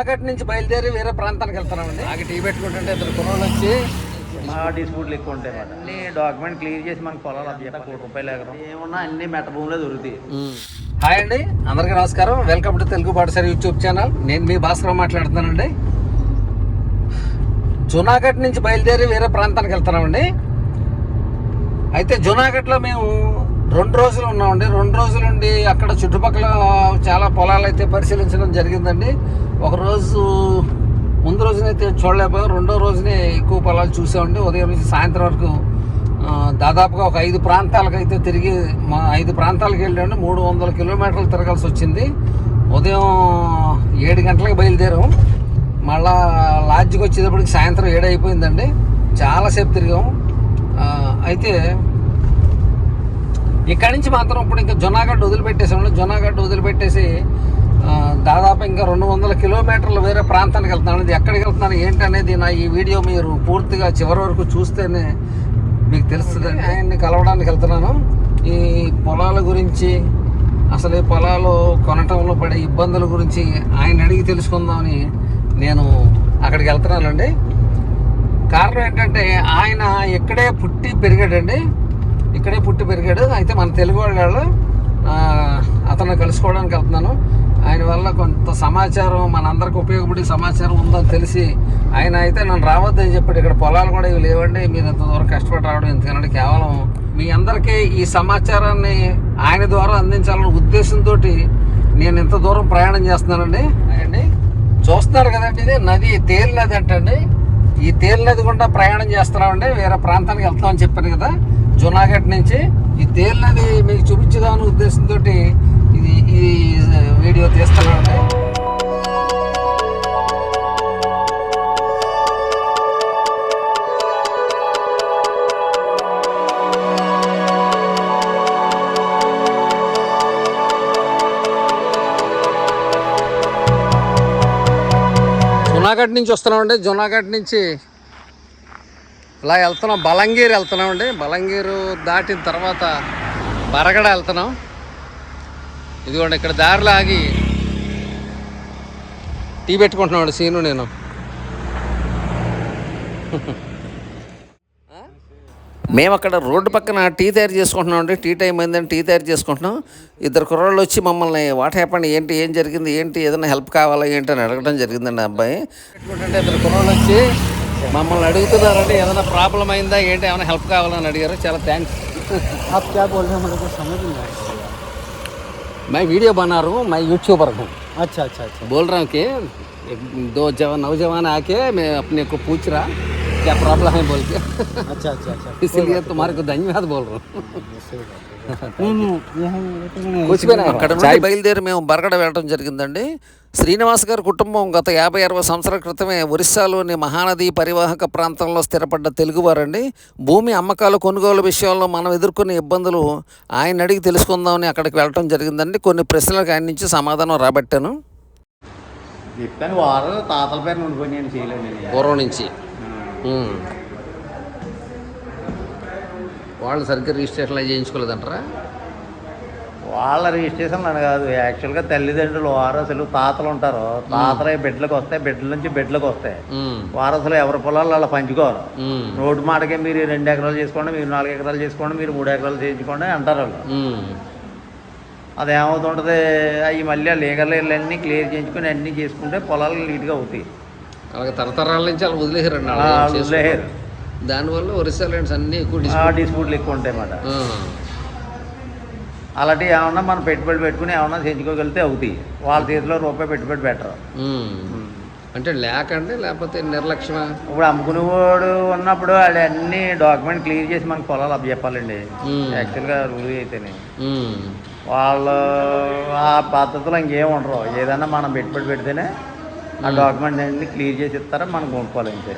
జునాగఢ్ నుంచి బయలుదేరి వేరే ప్రాంతానికి వెళ్తున్నామండి. ఆగి టీ పెట్టుకుంటుంటే ఇద్దరు కుర్రోళ్ళు వచ్చి మా డిస్ప్యూట్లు ఎక్కువ ఉంటాయి మాట అన్ని డాక్యుమెంట్ క్లియర్ చేసి మనకు పొలాలు కోటి రూపాయలు ఎకరం. ఏమన్నా అన్ని మెట్ట భూమిలో దొరుకుతాయి. హాయ్ అండి. అందరికీ నమస్కారం. వెల్కమ్ టు తెలుగు పాఠశాల యూట్యూబ్ ఛానల్ నేను మీ భాస్కర్ మాట్లాడుతున్నానండి. జునాగఢ్ నుంచి బయలుదేరి వేరే ప్రాంతానికి వెళ్తున్నామండి. అయితే జునాగఢ్లో మేము రెండు రోజులు ఉన్నామండి. రెండు రోజులు ఉండి అక్కడ చుట్టుపక్కల చాలా పొలాలు అయితే పరిశీలించడం జరిగిందండి. ఒకరోజు ముందు రోజునైతే చూడలేకపోయాం. రెండో రోజునే ఎక్కువ పొలాలు చూసామండి. ఉదయం నుంచి సాయంత్రం వరకు దాదాపుగా ఒక ఐదు ప్రాంతాలకు అయితే తిరిగి మా ఐదు ప్రాంతాలకు వెళ్ళాము మూడు వందల కిలోమీటర్లు తిరగాల్సి వచ్చింది. ఉదయం ఏడు గంటలకు బయలుదేరాం. మళ్ళా లాడ్జ్కి వచ్చేటప్పటికి సాయంత్రం ఏడు అయిపోయిందండి చాలాసేపు తిరిగాం. అయితే ఇక్కడి నుంచి మాత్రం ఇప్పుడు ఇంకా జొనాగడ్డ వదిలిపెట్టేసాము జొనాగడ్డ వదిలిపెట్టేసి దాదాపు ఇంకా రెండు వందల కిలోమీటర్లు వేరే ప్రాంతానికి వెళ్తున్నాను. ఇది ఎక్కడికి వెళ్తున్నాను ఏంటనేది నా ఈ వీడియో మీరు పూర్తిగా చివరి వరకు చూస్తేనే మీకు తెలుస్తుంది ఆయన్ని కలవడానికి వెళ్తున్నాను. ఈ పొలాల గురించి అసలు ఈ పొలాలు కొనటంలో పడే ఇబ్బందుల గురించి ఆయన అడిగి తెలుసుకుందామని నేను అక్కడికి వెళ్తున్నానండి. కారణం ఏంటంటే ఆయన ఇక్కడే పుట్టి పెరిగాడండి. ఇక్కడే పుట్టి పెరిగాడు. అయితే మన తెలుగు వాళ్ళు అతను కలుసుకోవడానికి వెళ్తున్నాను. ఆయన వల్ల కొంత సమాచారం మనందరికి ఉపయోగపడే సమాచారం ఉందని తెలిసి ఆయన అయితే నన్ను రావద్దని చెప్పాడు. ఇక్కడ పొలాలు కూడా ఇవి లేవండి మీరు ఇంత దూరం కష్టపడి రావడం ఎందుకంటే కేవలం మీ అందరికీ ఈ సమాచారాన్ని ఆయన ద్వారా అందించాలనే ఉద్దేశంతో నేను ఇంత దూరం ప్రయాణం చేస్తున్నానండి. అండి చూస్తున్నారు కదండి ఇది నది తేలి నది అంటండి. ఈ తేలి నది గుండా ప్రయాణం చేస్తున్నామండి. వేరే ప్రాంతానికి వెళ్తామని చెప్పాను కదా. జునాగఢ్ నుంచి ఈ తేలినది మీకు చూపించదాని ఉద్దేశంతో ఇది ఈ వీడియో తీస్తున్నాను జునాగఢ్ నుంచి వస్తున్నామండి. జునాగఢ్ నుంచి ఇలా వెళ్తున్నాం. బలంగీర్ వెళ్తున్నామండి. బలంగీరు దాటిన తర్వాత బరగడ వెళ్తున్నాం. ఇదిగోండి ఇక్కడ దారిలో ఆగి టీ పెట్టుకుంటున్నామండి సీను నేను. మేము అక్కడ రోడ్డు పక్కన టీ తయారు చేసుకుంటున్నాం అండి టీ టైం అయిందని టీ తయారు చేసుకుంటున్నాం. ఇద్దరు కుర్రోళ్ళు వచ్చి మమ్మల్ని వాట్ హ్యాపండి? ఏంటి? ఏం జరిగింది? ఏంటి? ఏదైనా హెల్ప్ కావాలా? ఏంటి? అని అడగడం జరిగిందండి అబ్బాయి. ఇద్దరు కుర్రోళ్ళు వచ్చి మమ్మల్ని అడుగుతున్నారంటే ఏదైనా ప్రాబ్లం అయిందా ఏంటి ఏమైనా హెల్ప్ కావాలని అడిగారు చాలా థ్యాంక్స్ आप क्या बोल रहे हैं मेरे को समझ नहीं आया मैं वीडियो बना रहा हूँ मैं यूट्यूबर हूँ अच्छा अच्छा अच्छा बोल रहा हूँ कि एक दो जवान नौजवान आके मैं अपने को पूछ रहा क्या प्रॉब्लम है बोल के अच्छा अच्छा अच्छा इसलिए तुम्हारे को धन्यवाद बोल रहा हूँ नहीं नहीं यहाँ तो मैंने కూర్చి అక్కడ నుండి బయలుదేరి మేము బరగడ వెళ్ళడం జరిగిందండి శ్రీనివాస్ గారి కుటుంబం గత యాభై అరవై సంవత్సరాల క్రితమే ఒరిస్సాలోని మహానది పరివాహక ప్రాంతంలో స్థిరపడ్డ తెలుగువారండి భూమి అమ్మకాలు కొనుగోలు విషయాల్లో మనం ఎదుర్కొనే ఇబ్బందులు ఆయన అడిగి తెలుసుకుందామని అక్కడికి వెళ్ళడం జరిగిందండి కొన్ని ప్రశ్నలకు ఆయన నుంచి సమాధానం రాబట్టాను చెప్పాను వారు తాతల పేరు ఉండిపోయి నేను చేయలేను నేను. పూర్వం నుంచి ఉమ్. వాళ్ళు సరిగ్గా రిజిస్ట్రేషన్ చేయించుకోలేదంటారా? వాళ్ళ రిజిస్ట్రేషన్ అని కాదు. యాక్చువల్గా తల్లిదండ్రులు వారసులు తాతలు ఉంటారు. తాతలే బిడ్డలకు వస్తాయి బిడ్డల నుంచి బిడ్డలకు వస్తాయి. వారసులు ఎవరి పొలాలు అలా పంచుకోరు. రోడ్డు మాటకే మీరు రెండు ఎకరాలు చేసుకోండి మీరు నాలుగు ఎకరాలు చేసుకోండి మీరు మూడు ఎకరాలు చేయించుకోండి అంటారు వాళ్ళు. ఉమ్. అది ఏమవుతుంటుంది అవి మళ్ళీ లీగల్ అన్నీ క్లియర్ చేయించుకొని అన్నీ చేసుకుంటే పొలాలు నీట్గా అవుతాయి. అలాగే తరతరాల నుంచి అలా వదిలేసారండి అలా వదిలేయరు. దానివల్ల ఒరిస్సా ల్యాండ్స్ అన్నీ ఎక్కువ డిస్ప్యూట్లు ఎక్కువ ఉంటాయి అన్నమాట. అలాంటివి ఏమన్నా మనం పెట్టుబడి పెట్టుకుని ఏమన్నా చేయించుకోగలిగితే అవుతాయి. వాళ్ళ చేతిలో రూపాయి పెట్టుబడి పెట్టరు అంటే లేకండి లేకపోతే నిర్లక్ష్యమా? ఇప్పుడు అమ్ముకునేవాడు ఉన్నప్పుడు వాళ్ళు అన్ని డాక్యుమెంట్ క్లియర్ చేసి మనకు పొలాలు అప్పచెప్పాలండి. మ్మ్. యాక్చువల్గా రూల్ అయితేనే. వాళ్ళు ఆ పద్ధతిలో ఇంకేం ఉండరు. ఏదైనా మనం పెట్టుబడి పెడితేనే ఆ డాక్యుమెంట్ అన్ని క్లియర్ చేసి ఇస్తారా మనం కొనుక్కోవాలి అంతే.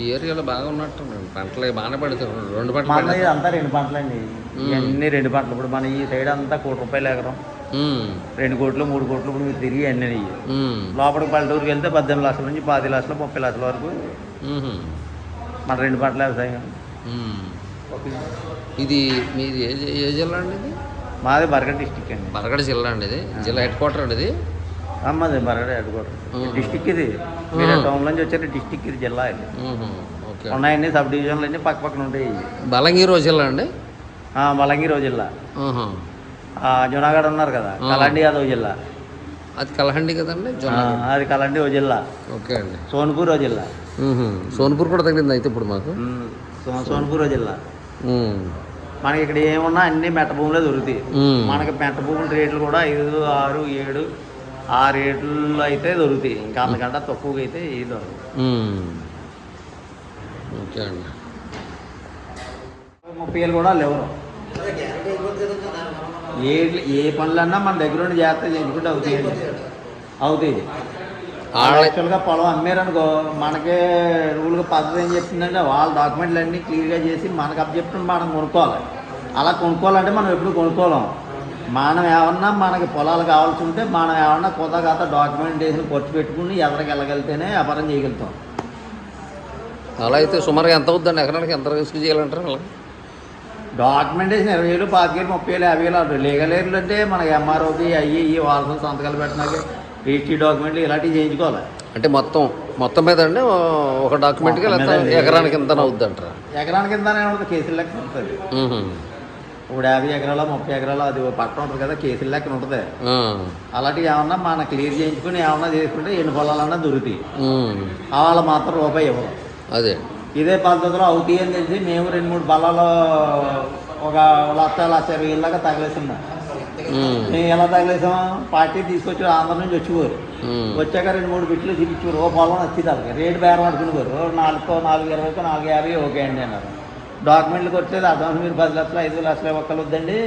ఈ ఏరియాలో బాగా ఉన్నట్టు పంటలు బాగానే పడుతుంది రెండు పంటలు మన. ఇదంతా రెండు పంటలండి ఇవన్నీ రెండు పంటలు ఇప్పుడు మన ఈ సైడ్ అంతా కోటి రూపాయలు ఎకరం. రెండు కోట్లు మూడు కోట్లు ఇప్పుడు మీరు తిరిగి అన్నీ. లోపలికి పల్లెటూరుకి వెళ్తే పద్దెనిమిది లక్షల నుంచి పది లక్షలు ముప్పై లక్షల వరకు. మన రెండు పంటల వ్యవసాయం. ఇది మీది ఏ ఏ జిల్లా అండి ఇది మాది బరగడ్ డిస్టిక్ అండి. బరగడ జిల్లా అండి ఇది. జిల్లా హెడ్ క్వార్టర్ అండి ఇది? అమ్మది బరగడ హెడ్కోటర్ మ్మ్. డిస్టిక్ ఇది. మీరు. టౌన్ నుంచి వచ్చారు డిస్టిక్ ఇది జిల్లా ఇది. ఉన్నాయండి సబ్ డివిజన్లు అన్ని పక్క పక్కన ఉంటాయి. బలంగీరు జిల్లా అండి? ఆ, మలంగిరో జిల్లా. జునాగఢ్ ఉన్నారు కదా. కలాండి యాదవ్ జిల్లా. అది కలహండి కదండి? అది కలాండి ఓ జిల్లా. ఓకే అండి. సోన్పూర్ ఓ జిల్లా. సోన్పూర్ కూడా తగిలింది అయితే ఇప్పుడు మాకు. సోన్పూర్ ఓ జిల్లా. మనకి ఇక్కడ ఏమున్నా అన్ని మెట్ట భూములే దొరుకుతాయి. మనకి మెట్ట భూముల రేట్లు కూడా ఐదు ఆరు ఏడు ఆ రేట్లు అయితే దొరుకుతాయి. ఇంకా అంతకంటే తక్కువగా అయితే ఇది దొరకదు ముప్పై ఏళ్ళు కూడా లేవు. ఏ ఏ పనులన్నా మన దగ్గర ఉండి జాగ్రత్త చేసుకుంటే అవుతాయి ఆళ్ళ యాక్చువల్గా పొలం అమ్మారనుకో మనకే రూల్గా పద్ధతి ఏం చెప్తుందంటే వాళ్ళ డాక్యుమెంట్లు అన్నీ క్లియర్గా చేసి మనకు అప్ చెప్తున్న మనం కొనుక్కోవాలి. అలా కొనుక్కోవాలంటే మనం ఎప్పుడు కొనుక్కోలేం. మనం ఏమన్నా మనకి పొలాలు కావాల్సి ఉంటే మనం ఏమన్నా కొత్త కొత్త డాక్యుమెంటేషన్ ఖర్చు పెట్టుకుని ఎదరికి వెళ్ళగలిగితేనే వ్యాపారం చేయగలుగుతాం. అలా అయితే సుమారుగా ఎంత అవుతుందండి ఎకరానికి ఎంత రిస్క్ చేయాలంటారు అలా? డాక్యుమెంటేషన్ ఇరవై వేలు పాతిక వేలు ముప్పై వేలు యాభై వేలు అవుతుంది లీగలేర్లు అంటే మనకి ఎంఆర్ఓకి అయ్యి ఇవి వాళ్ళతో సంతకాలు పెట్టినాక రిజిస్ట్రీ డాక్యుమెంట్లు ఇలాంటివి చేయించుకోవాలి? అంటే మొత్తం మొత్తం మీద అండి ఒక డాక్యుమెంట్కి ఎకరానికి ఎంత అవుద్ది అంటారా ఎకరానికి ఉంటుంది కేసులు లెక్క ఉంటుంది. ఇప్పుడు యాభై ఎకరాల ముప్పై ఎకరాల అది పక్కన ఉంటుంది కదా కేసులు లెక్కన ఉంటుంది. అలాంటివి ఏమన్నా మనం క్లియర్ చేయించుకుని ఏమన్నా చేసుకుంటే ఎన్ని పొలాలన్నా దొరుకుతాయి. వాళ్ళ మాత్రం రూపాయి ఇవ్వరు. అదే. ఇదే పద్ధతిలో అవుతాయి అని తెలిసి మేము రెండు మూడు బలాలు ఒక లక్ష లక్ష ఇరవై ఇళ్ళగా తగిలేస్తున్నాం. మేము ఎలా తగిలేసాం పార్టీ తీసుకొచ్చి ఆంధ్ర నుంచి వచ్చేవారు వచ్చాక రెండు మూడు బిట్లు చూపించారు ఓ పొలం వచ్చింది వాళ్ళకి. రేటు బేరం పడుకునేవారు ఓ నాలుగు నాలుగు ఇరవైకో నాలుగు యాభై ఓకే అండి అన్నారు. డాక్యుమెంట్లకు వచ్చేది అడ్వాన్స్ మీరు పది లక్షలు ఐదు లక్షలు ఒక్కలు వద్దండి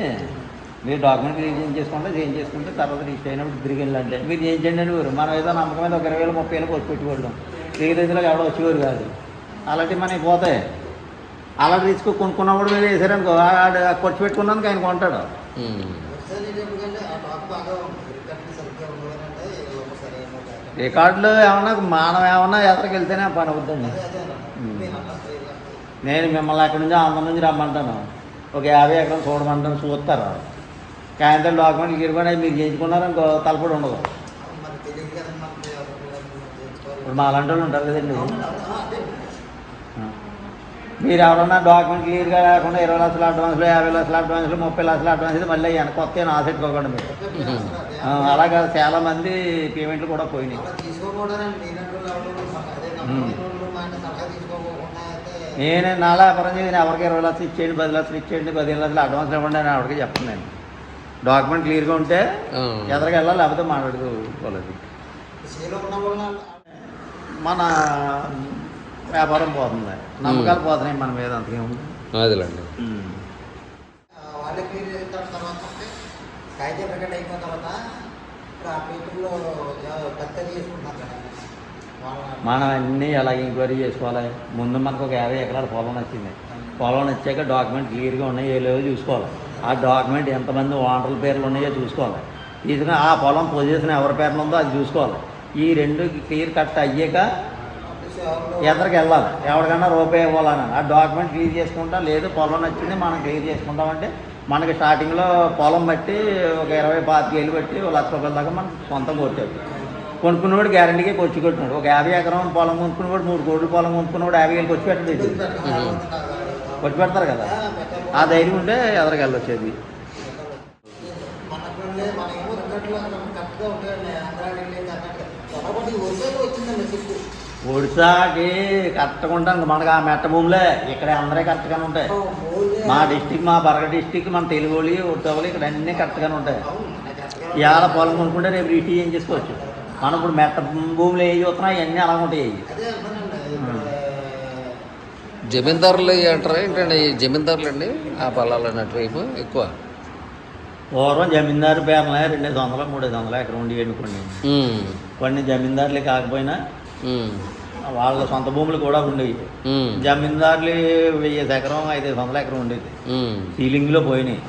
మీరు డాక్యుమెంట్ రిజిస్ట్రేషన్ చేసుకుంటే చేంజ్ చేసుకుంటే తర్వాత రిజిస్టర్ అయినప్పుడు తిరిగి వెళ్ళండి మీరు ఏం చేయండి అని ఊరు మనం ఏదో నమ్మకం మీద ఒక ఇరవై వేలు ముప్పై వేలు కొట్టి పెట్టుకోవడం. తిరిగి రైతులకు ఎవడో వచ్చేవారు కాదు. అలాంటివి మనకి పోతాయి. అలాంటి రిస్క్ కొనుక్కున్నప్పుడు మీరు వేసారనుకో ఖర్చు పెట్టుకున్నందుకు ఆయన కొంటాడు. రికార్డులు ఏమన్నా మనం ఏమన్నా ఎదరికి వెళ్తేనే పని అవుతుందండి. నేను మిమ్మల్ని అక్కడి నుంచి ఆంధ్ర నుంచి రమ్మంటాను. ఒక యాభై ఎకరం చూడమంటాను చూస్తారు? కాయంతో డాక్యుమెంట్లు గిరిపడి మీరు చేయించుకున్నారు? ఇంకో తలపడి ఉండదు. ఇప్పుడు మా అలాంటి వాళ్ళు ఉంటారు కదండి. మీరు ఎవరన్నా డాక్యుమెంట్ క్లియర్గా లేకుండా ఇరవై లక్షల అడ్వాన్స్లు యాభై లక్షల అడ్వాన్స్లు ముప్పై లక్షల అడ్వాన్స్ ఇది మళ్ళీ వెనక కొత్త ఆసెట్టుకోకండి మీరు. ఆ, అలాగా చాలా మంది పేమెంట్లు కూడా పోయినాయి. నేను నాలా వ్యాపారం చేసి నేను ఎవరికి ఇరవై లక్షలు ఇచ్చేయండి పది లక్షలు ఇచ్చేయండి పదిహేను లక్షలు అడ్వాన్స్ ఇవ్వండి అని ఎవరికి చెప్పను నేను. డాక్యుమెంట్ క్లియర్గా ఉంటే. ఎదరికి వెళ్ళాలి లేకపోతే మాట్లాడుకోలేదు. మన వ్యాపారం పోతుంది. నమ్మకాలు పోతున్నాయి మన మీద అంతకేముంది అదేలేండి. వాళ్ళే క్లియర్ చేసిన తర్వాత. కాగితం ప్రకటన అయిపోయిన తర్వాత ఇప్పుడు ఆ పేపర్లో పెద్దది చేసుకుంటున్నారు కదా. వాళ్ళ మనం అన్నీ ఎలా ఎంక్వైరీ చేసుకోవాలి? ముందు మనకు ఒక యాభై ఎకరాల పొలం నచ్చింది. పొలం నచ్చాక డాక్యుమెంట్ క్లియర్గా ఉన్నాయో లేవో చూసుకోవాలి. ఆ డాక్యుమెంట్ ఎంతమంది ఓనర్ల పేర్లు ఉన్నాయో చూసుకోవాలి. తీసుకుని ఆ పొలం పొజిషన్ ఎవరి పేర్లు ఉందో అది చూసుకోవాలి. ఈ రెండు క్లియర్ కట్ అయ్యాక ఎదరికి వెళ్ళాలి. ఎవరికన్నా రూపాయి ఇవ్వాలని ఆ డాక్యుమెంట్ క్లియర్ చేసుకుంటా లేదు పొలం నచ్చింది మనం క్లియర్ చేసుకుంటామంటే మనకి స్టార్టింగ్లో పొలం బట్టి ఒక ఇరవై పాతిక వేలు బట్టి ఒక లక్ష రూపాయల దాకా మనం సొంతం కొట్టాడు కొనుక్కున్నవాడు గ్యారంటీగా కొచ్చి కొట్టినాడు. ఒక యాభై ఎకరం పొలం కొనుక్కున్నవాడు మూడు కోట్ల పొలం కొనుక్కున్నవాడు యాభై వేలు కొచ్చి పెట్టలేదు. కొచ్చి పెడతారు కదా. ఆ ధైర్యం ఉంటే ఎదరికి వెళ్ళొచ్చేది. మనకు ఒడిశాకి కరెక్ట్గా ఉంటాను మనకు ఆ మెట్ట భూములే. ఇక్కడ అందరే కరెక్ట్గానే ఉంటాయి. మా డిస్టిక్ మా బరగ డిస్టిక్ మన తెలుగులి ఉత్తవలి ఇక్కడ అన్నీ కరెక్ట్గానే ఉంటాయి. ఇవాళ పొలం కొనుక్కుంటే రేపు రీటీ ఏం చేసుకోవచ్చు? మనం ఇప్పుడు మెట్ట భూములు ఏ చూస్తున్నా ఇవన్నీ అలా ఉంటాయి. ఇప్పుడు జమీందారులు అంటారా? ఏంటండి ఈ జమీందారులు అండి ఆ పొలాలు అటువైపు ఎక్కువ? పూర్వం జమీందారు పేర్లే రెండేసి వందల మూడేసి వందల ఎకరం ఉండి ఎన్నుకోండి ఉమ్, కొన్ని జమీందారులు కాకపోయినా వాళ్ళ సొంత భూములు కూడా ఉండేవి. జమీందారులు వెయ్యి ఎకరం ఐదేసి వందల ఎకరం ఉండేది. సీలింగ్లో పోయినాయి.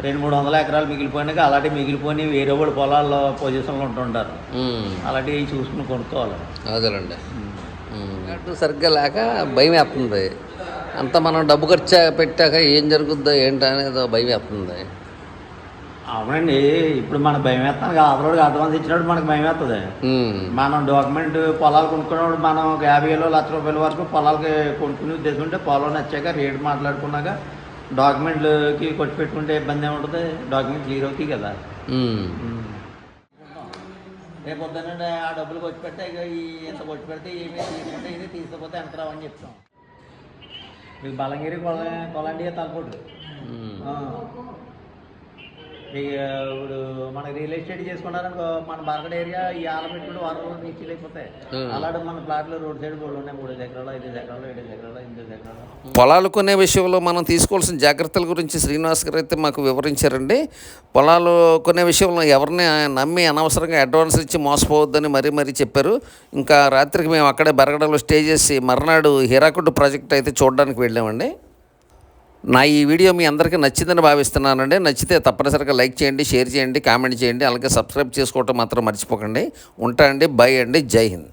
రెండు మూడు వందల ఎకరాలు మిగిలిపోయినాక అలాంటి మిగిలిపోయి వేరే వాళ్ళు పొలాల్లో పొజిషన్లో ఉంటుంటారు. అలాంటివి చూసుకుని కొనుక్కోవాలి. అదేలేండి. అటు సరిగ్గా లేక భయం వేస్తుంది. అంత మనం డబ్బు ఖర్చు పెట్టాక ఏం జరుగుద్దో ఏంటి అనేది భయం వేస్తుంది. అవునండి ఇప్పుడు మన భయం వేస్తాను ఆధారోడికి అడ్వాన్స్ ఇచ్చినప్పుడు మనకు భయం వేస్తుంది. మనం డాక్యుమెంట్ పొలాలు కొనుక్కున్నప్పుడు మనం ఒక యాభై వేలు లక్ష రూపాయల వరకు పొలాలకి కొనుక్కునే ఉద్దేశం ఉంటే పొలం నచ్చాక రేటు మాట్లాడుకున్నాక డాక్యుమెంట్లకి కొట్టి పెట్టుకుంటే ఇబ్బంది ఏముంటుంది? డాక్యుమెంట్ క్లియర్ అవుతాయి కదా. రేపు పొద్దున్నే ఆ డబ్బులు కొట్టి పెడితే ఈ ఇంత కొట్టి పెడితే ఏమీ తీసుకుంటే ఇది తీసుకపోతే ఎంత రావని చెప్తాం. మీకు బలంగిరి కొల కొలండి తలపోటు. ఇప్పుడు మనకి రియల్ ఎస్టేట్ చేసుకున్నారనుకో మన బరగడ ఏరియా ఈ ఆల పెట్టుకుంటే వారం రోజులు నీళ్ళు అయిపోతాయి. అలాంటి మన ప్లాట్లు రోడ్ సైడ్ బోర్డు ఉన్నాయి. మూడు ఎకరాలు ఐదు ఎకరాలు ఏడు ఎకరాలు ఎనిమిది ఎకరాలు. పొలాలు కొనే విషయంలో మనం తీసుకోవాల్సిన జాగ్రత్తల గురించి శ్రీనివాస్ గారు అయితే మాకు వివరించారండి. పొలాలు కొనే విషయంలో ఎవరిని నమ్మి అనవసరంగా అడ్వాన్స్ ఇచ్చి మోసపోవద్దని మరీ మరీ చెప్పారు. ఇంకా రాత్రికి మేము అక్కడే బరగడలో స్టే చేసి మర్నాడు హీరాకుడ్ ప్రాజెక్ట్ అయితే చూడడానికి వెళ్ళామండి. నా ఈ వీడియో మీ అందరికీ నచ్చిందని భావిస్తున్నానండి. నచ్చితే తప్పనిసరిగా లైక్ చేయండి షేర్ చేయండి కామెంట్ చేయండి అలాగే సబ్స్క్రైబ్ చేసుకోవటం మాత్రం మర్చిపోకండి. ఉంటా అండి బై అండి. జై హింద్.